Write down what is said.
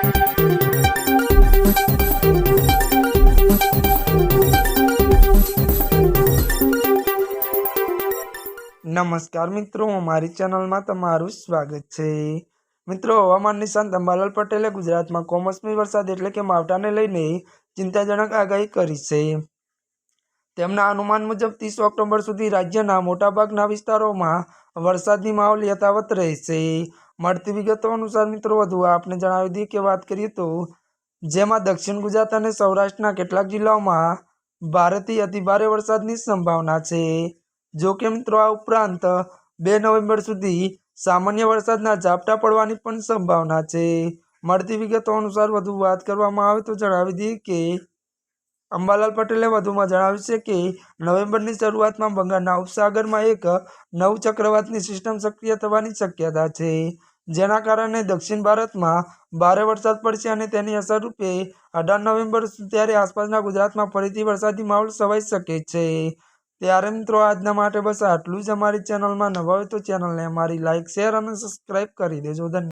નમસ્કાર મિત્રો, અમારી ચેનલમાં તમારું સ્વાગત છે. મિત્રો, હવામાન નિષ્ણાંત અંબાલાલ પટેલે ગુજરાતમાં કમોસમી વરસાદ એટલે કે માવઠાને લઈને ચિંતાજનક આગાહી કરી છે. તેમના અનુમાન મુજબ ત્રીસ ઓક્ટોબર સુધી રાજ્યના મોટાભાગના વિસ્તારોમાં વરસાદની માહોલ યથાવત રહેશે. મળતી વિગતો અનુસાર મિત્રો વધુ આપને જણાવી દઈએ કે વાત કરીએ તો, જેમાં દક્ષિણ ગુજરાત અને સૌરાષ્ટ્રના કેટલાક જિલ્લાઓમાં ભારેથી અતિભારે વરસાદની સંભાવના છે. જો કે મિત્રો, આ ઉપરાંત બે નવેમ્બર સુધી સામાન્ય વરસાદના ઝાપટા પડવાની પણ સંભાવના છે. મળતી વિગતો અનુસાર વધુ વાત કરવામાં આવે તો જણાવી દઈએ કે, અંબાલાલ પટેલે વધુમાં જણાવ્યું છે કે, નવેમ્બરની શરૂઆતમાં બંગાળના ઉપસાગરમાં એક નવ ચક્રવાતની સિસ્ટમ સક્રિય થવાની શક્યતા છે. જેના કારણે દક્ષિણ ભારતમાં ભારે વરસાદ પડશે અને તેની અસર રૂપે અઢાર નવેમ્બર ત્યારે આસપાસના ગુજરાતમાં ફરીથી વરસાદી માહોલ સવાઈ શકે છે. ત્યારે મિત્રો, આજના માટે બસ આટલું જ. અમારી ચેનલમાં નવા હોય તો ચેનલને અમારી લાઇક શેર અને સબસ્ક્રાઈબ કરી દેજો. ધન્યવાદ.